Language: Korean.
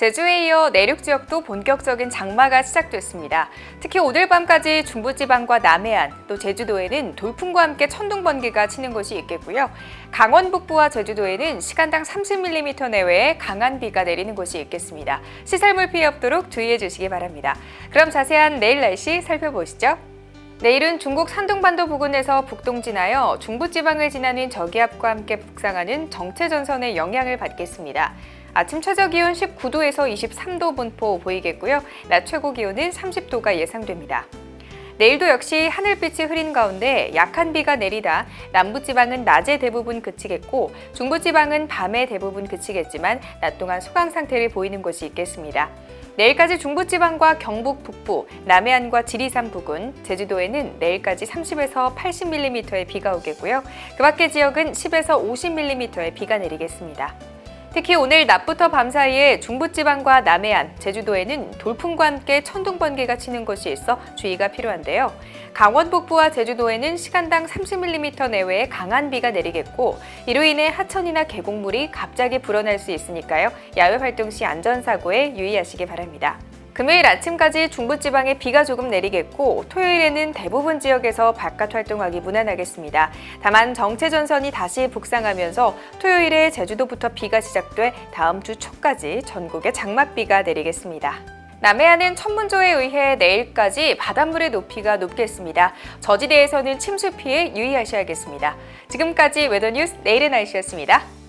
제주에 이어 내륙 지역도 본격적인 장마가 시작됐습니다. 특히 오늘 밤까지 중부지방과 남해안, 또 제주도에는 돌풍과 함께 천둥 번개가 치는 곳이 있겠고요. 강원 북부와 제주도에는 시간당 30mm 내외의 강한 비가 내리는 곳이 있겠습니다. 시설물 피해 없도록 주의해 주시기 바랍니다. 그럼 자세한 내일 날씨 살펴보시죠. 내일은 중국 산둥반도 부근에서 북동 진하여 중부지방을 지나는 저기압과 함께 북상하는 정체전선의 영향을 받겠습니다. 아침 최저 기온 19도에서 23도 분포 보이겠고요. 낮 최고 기온은 30도가 예상됩니다. 내일도 역시 하늘빛이 흐린 가운데 약한 비가 내리다 남부지방은 낮에 대부분 그치겠고 중부지방은 밤에 대부분 그치겠지만 낮 동안 소강 상태를 보이는 곳이 있겠습니다. 내일까지 중부지방과 경북 북부, 남해안과 지리산 부근, 제주도에는 내일까지 30에서 80mm의 비가 오겠고요. 그 밖의 지역은 10에서 50mm의 비가 내리겠습니다. 특히 오늘 낮부터 밤 사이에 중부지방과 남해안, 제주도에는 돌풍과 함께 천둥 번개가 치는 곳이 있어 주의가 필요한데요. 강원 북부와 제주도에는 시간당 30mm 내외의 강한 비가 내리겠고 이로 인해 하천이나 계곡물이 갑자기 불어날 수 있으니까요. 야외 활동 시 안전사고에 유의하시기 바랍니다. 금요일 아침까지 중부지방에 비가 조금 내리겠고 토요일에는 대부분 지역에서 바깥 활동하기 무난하겠습니다. 다만 정체 전선이 다시 북상하면서 토요일에 제주도부터 비가 시작돼 다음 주 초까지 전국에 장맛비가 내리겠습니다. 남해안은 천문조에 의해 내일까지 바닷물의 높이가 높겠습니다. 저지대에서는 침수 피해 유의하셔야겠습니다. 지금까지 웨더뉴스 내일의 날씨였습니다.